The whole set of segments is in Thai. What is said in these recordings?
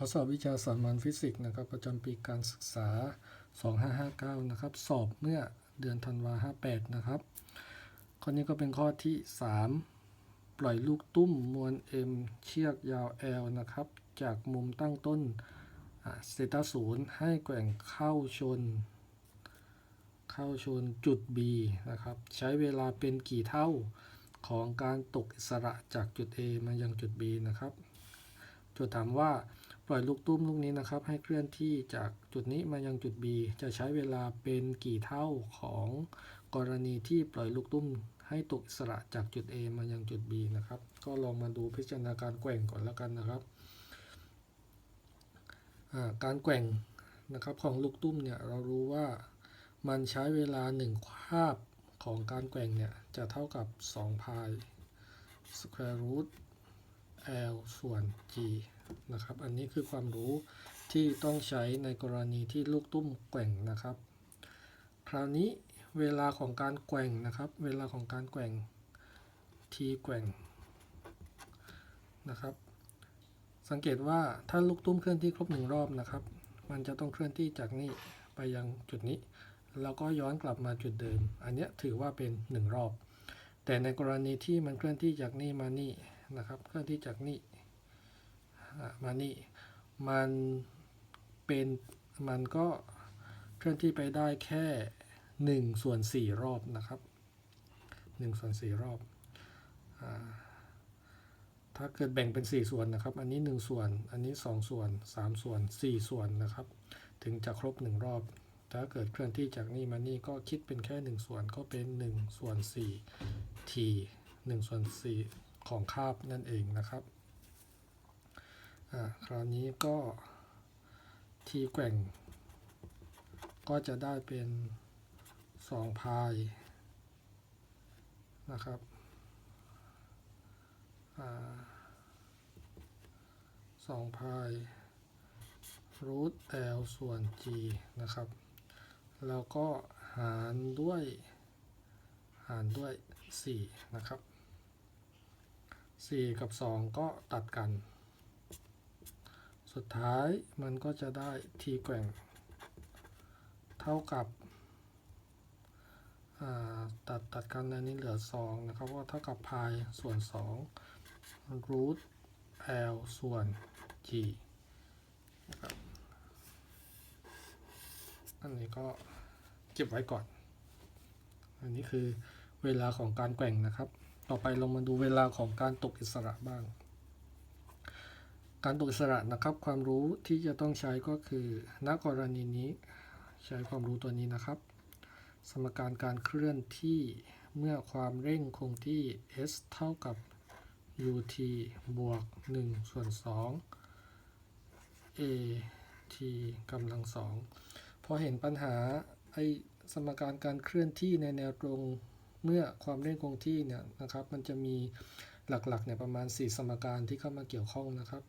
ข้อสอบวิชาสามัญฟิสิกส์นะครับประจำปีการศึกษา 2559 นะครับ สอบเมื่อเดือนธันวา58 นะครับ ข้อนี้ก็เป็นข้อที่ 3 ปล่อยลูกตุ้มมวล m เชือกยาว l นะครับ จากมุมตั้งต้นเซตาศูนย์ให้แกว่งเข้าชน เข้าชนจุด B นะครับ ใช้เวลาเป็นกี่เท่าของการตกอิสระจากจุด A มายังจุด B นะครับโจทย์ถามว่า ปล่อยลูกตุ้มลูกนี้นะครับ ให้เคลื่อนที่จากจุดนี้มายังจุด B จะใช้เวลาเป็นกี่เท่าของกรณีที่ปล่อยลูกตุ้มให้ตกอิสระจากจุด A มายังจุด B นะครับ ก็ลองมาดูพิจารณาการแกว่งก่อนแล้วกันนะครับ การแกว่งนะครับของลูกตุ้มเนี่ยเรารู้ว่ามันใช้เวลา1คาบของการแกว่งเนี่ยจะเท่ากับ2พาย square root l ส่วน g นะครับ อันนี้คือความรู้ที่ต้องใช้ในกรณีที่ลูกตุ้มแกว่งนะครับ คราวนี้เวลาของการแกว่งนะครับ เวลาของการแกว่ง t แกว่งนะครับ สังเกตว่าถ้าลูกตุ้มเคลื่อนที่ครบหนึ่งรอบนะครับ มันจะต้องเคลื่อนที่จากนี่ไปยังจุดนี้ แล้วก็ย้อนกลับมาจุดเดิม อันนี้ถือว่าเป็นหนึ่งรอบ แต่ในกรณีที่มันเคลื่อนที่จากนี่มานี่นะครับ เคลื่อนที่จากนี่ มานี่ มันเป็นมันก็เคลื่อนที่ไปได้แค่หนึ่งส่วนสี่รอบนะครับหนึ่งส่วนสี่รอบอถ้าเกิดแบ่งเป็นสี่ส่วนนะครับ อันนี้หนึ่งส่วน อันนี้สองส่วนสามส่วนสี่ส่วนนะครับ ถึงจะครบหนึ่งรอบ ถ้าเกิดเคลื่อนที่จากนี่มานี่ก็คิดเป็นแค่หนึ่งส่วนก็เป็นหนึ่งส่วนสี่ทีหนึ่งส่วนสี่ของคาบนั่นเองนะครับ อ่าคราวนี้ก็ทีแกว่ง ก็จะได้เป็น2พายนะครับอสองพาย root l ส่วน g นะครับ แล้วก็หารด้วย หารด้วย 4 นะครับ 4 กับ 2 ก็ตัดกัน สุดท้ายมันก็จะได้ทีแกว่ง เท่ากับตัดตัดกันอันนี้เหลือ 2 นะครับว่าเท่ากับพายส่วน2 root l ส่วน g นะครับอันนี้ก็เก็บไว้ก่อน อันนี้คือเวลาของการแกว่งนะครับ ต่อไปเรามาดูเวลาของการตกอิสระบ้าง การตกอิสระนะครับ ความรู้ที่จะต้องใช้ก็คือณกรณีนี้ใช้ความรู้ตัวนี้นะครับ สมการการเคลื่อนที่เมื่อความเร่งคงที่ s เท่ากับ ut บวก 1 ส่วน 2 a t กำลังสองพอเห็นปัญหาไอสมการการเคลื่อนที่ในแนวตรงเมื่อความเร่งคงที่เนี่ยนะครับ มันจะมีหลักๆเนี่ยประมาณ 4 สมการที่เข้ามาเกี่ยวข้องนะครับ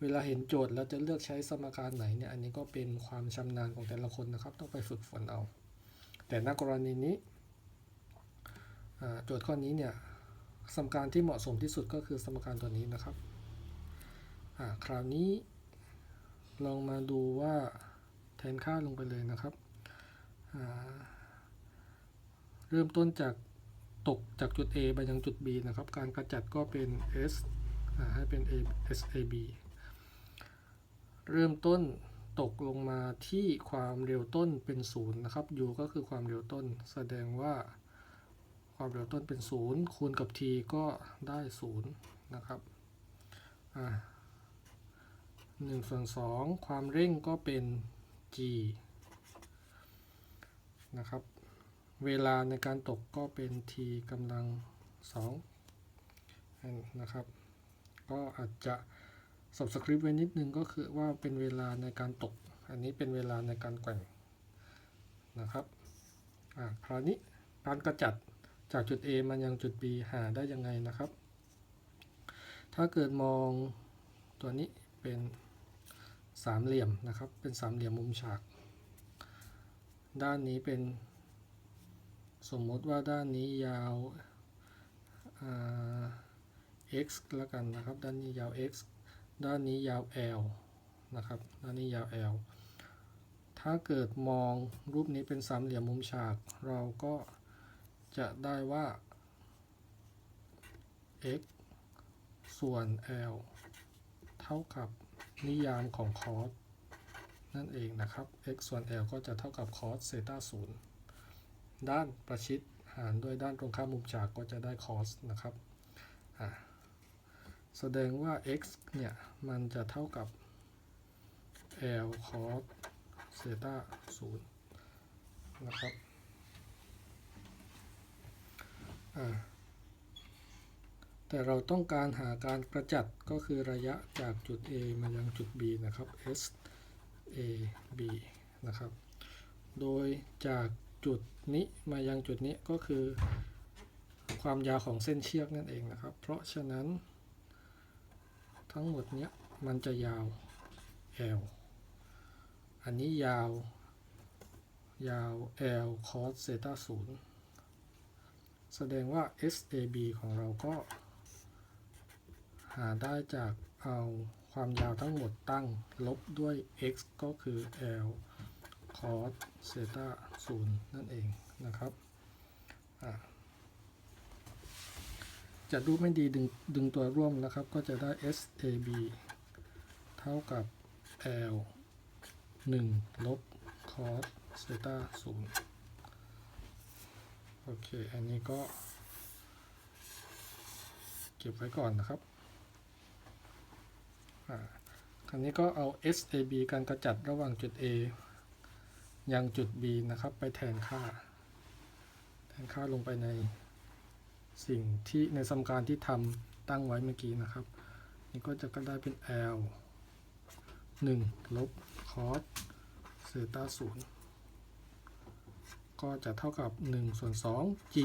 เวลาเห็นโจทย์แล้วจะเลือกใช้สมการไหนเนี่ย อันนี้ก็เป็นความชำนาญของแต่ละคนนะครับ ต้องไปฝึกฝนเอา แต่ณกรณีนี้ โจทย์ข้อนี้เนี่ย สมการที่เหมาะสมที่สุดก็คือสมการตัวนี้นะครับ คราวนี้ลองมาดูว่าแทนค่าลงไปเลยนะครับ เริ่มต้นจากตกจากจุด A ไปยังจุด B นะครับ การกระจัดก็เป็น S ให้เป็น A SAB เริ่มต้นตกลงมาที่ความเร็วต้นเป็นศูนย์นะครับ u ก็คือความเร็วต้น แสดงว่าความเร็วต้นเป็นศูนย์คูณกับ t ก็ได้ศูนย์นะครับอ่าหนึ่งส่วนสองความเร่งก็เป็น g นะครับ เวลาในการตกก็เป็น t กำลังสองนะครับ ก็อาจจะ สับสคริปต์ไว้นิดนึงก็คือว่าเป็นเวลาในการตก อันนี้เป็นเวลาในการแกว่งนะครับอ่าคราวนี้การกระจัดจากจุด A มายังจุด B หาได้ยังไงนะครับ ถ้าเกิดมองตัวนี้เป็นสามเหลี่ยมนะครับ เป็นสามเหลี่ยมมุมฉาก ด้านนี้เป็นสมมติว่าด้านนี้ยาวา x แล้วกันนะครับ ด้านนี้ยาว x ด้านนี้ยาว L นะครับแล้วนี่ยาว L ถ้าเกิดมองรูปนี้เป็นสามเหลี่ยมมุมฉาก เราก็จะได้ว่า x ส่วน L เท่ากับนิยามของคอสนั่นเองนะครับ x ส่วน L ก็จะเท่ากับคอสเซตาศูนย์ด้านประชิดหารด้วยด้านตรงข้ามมุมฉากก็จะได้คอสนะครับอะ แสดงว่า x เนี่ย มันจะเท่ากับ L cos เซตาศูนย์นะครับ แต่เราต้องการหาการกระจัดก็คือระยะจากจุด A มายังจุด B นะครับ S A B นะครับ โดยจากจุดนี้มายังจุดนี้ก็คือความยาวของเส้นเชือกนั่นเองนะครับ เพราะฉะนั้น ทั้งหมดเนี้ยมันจะยาว L อันนี้ยาว ยาว L cos เซตาศูนย์แสดงว่า SAB ของเราก็ หาได้จากเอาความยาวทั้งหมดตั้งลบด้วย x ก็คือ L cos เซตาศูนย์นั่นเองนะครับอะ จะดูไม่ดีดึงดึงตัวร่วมนะครับ ก็จะได้ SAB เท่ากับ L 1 ลบ cos เซตาศูนย์โอเค อันนี้ก็ เก็บไว้ก่อนนะครับอ่าคราวนี้ก็เอา SAB การกระจัดระหว่างจุด A ยังจุด B นะครับ ไปแทนค่า แทนค่าลงไปใน สิ่งที่ในสมการที่ทำตั้งไว้เมื่อกี้นะครับ นี่ก็จะก็ได้เป็น L 1 ลบ cos เซตาศูนย์ก็จะเท่ากับ 1 ส่วน 2 g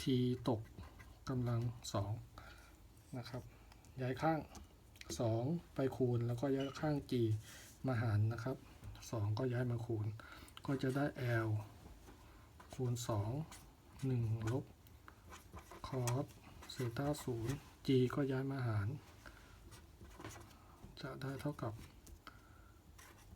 t ตกกำลัง 2 นะครับ ย้ายข้าง 2 ไปคูณแล้วก็ย้ายข้าง g มาหารนะครับ 2 ก็ย้ายมาคูณ ก็จะได้ l คูณ 2 1ลบ cos เซต้าศูนย์ g ก็ย้ายมาหาร จะได้เท่ากับ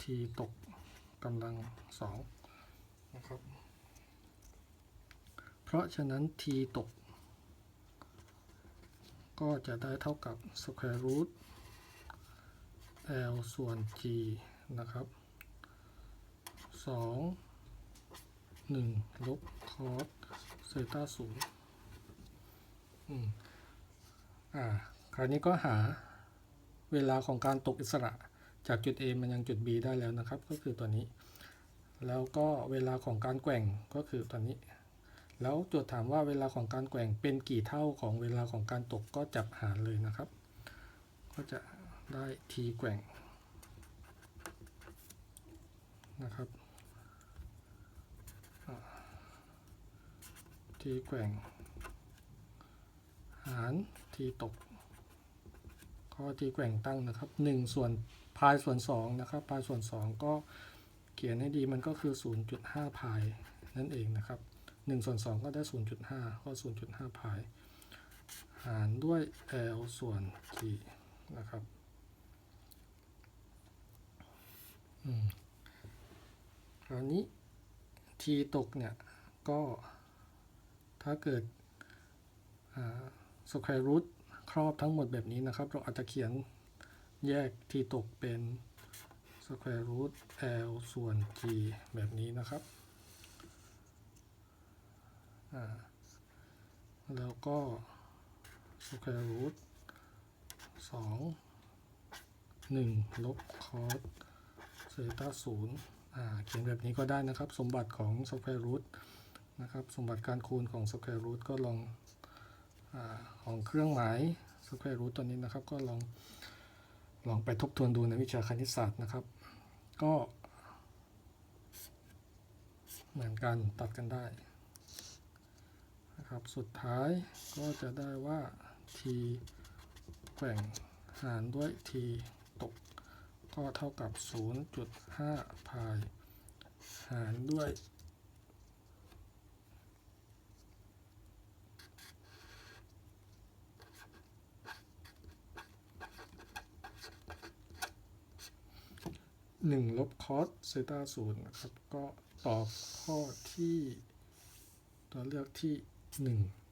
t ตกกำลัง2นะครับ เพราะฉะนั้น t ตก ก็จะได้เท่ากับ square root l ส่วน g นะครับ2 1ลบ cos เซตาศูนย์อืมอ่า คราวนี้ก็หาเวลาของการตกอิสระจากจุด A มันยังจุด B ได้แล้วนะครับ ก็คือตัวนี้ แล้วก็เวลาของการแกว่งก็คือตัวนี้ แล้วโจทย์ถามว่าเวลาของการแกว่งเป็นกี่เท่าของเวลาของการตกก็จับหารเลยนะครับ ก็จะได้ t แกว่งนะครับ t แกว่ง หาร t ตกข้อ t แกว่งตั้งนะครับ1ส่วนพายส่วน2นะครับพายส่วน 2 ก็เขียนให้ดีมันก็คือ 0.5 พายนั่นเองนะครับ1ส่วน2ก็ได้ 0.5 ก็ 0.5 พาย หารด้วย L ส่วน G นะครับอืมคราวนี้ T ตกเนี่ยก็ ถ้าเกิด square root ครอบทั้งหมดแบบนี้นะครับ เราอาจจะเขียนแยก t ตกเป็น square root l ส่วน g แบบนี้นะครับ แล้วก็ square root 2 1ลบ cos เซต้าศูนย์เขียนแบบนี้ก็ได้นะครับ สมบัติของ square root นะครับสมบัติการคูณของ square root ก็ลองอของเครื่องหมาย square root ตัวนี้นะครับ ก็ลองลองไปทบทวนดูในวิชาคณิตศาสตร์นะครับ ก็ เหมือนกันตัดกันได้นะครับสุดท้ายก็จะได้ว่า t แกว่งหารด้วย t ตก ก็เท่ากับ 0.5พายหารด้วย 1 ลบคอสเซตาศูนย์นะครับ ก็ตอบข้อที่ ตัวเลือกที่ 1